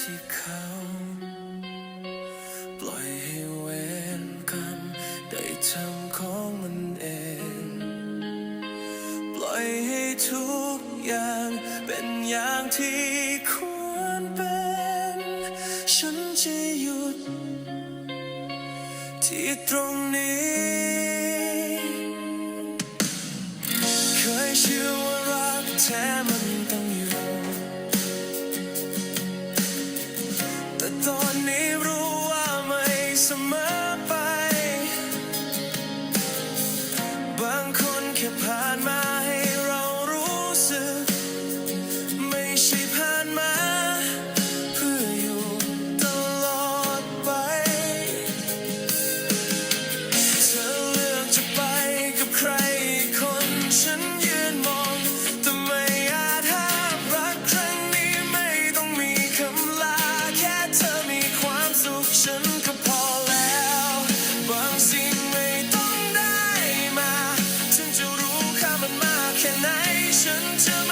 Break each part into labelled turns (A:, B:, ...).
A: ที่เขา ปล่อยให้เวรกรรมได้ทำของมันเอง ปล่อยให้ทุกอย่างเป็นอย่างที่ควรเป็น ฉันจะหยุด ที่ตรงนี้ เคยเชื่อว่ารักแท้มันต้อง เสมอไป บางคนแค่ผ่านมาให้เรารู้สึก 天爱深沉。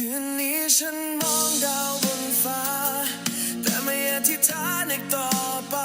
A: คืนนี้ฉันมองดาวบนฟ้า แต่ไม่อธิษฐานอีกต่อไป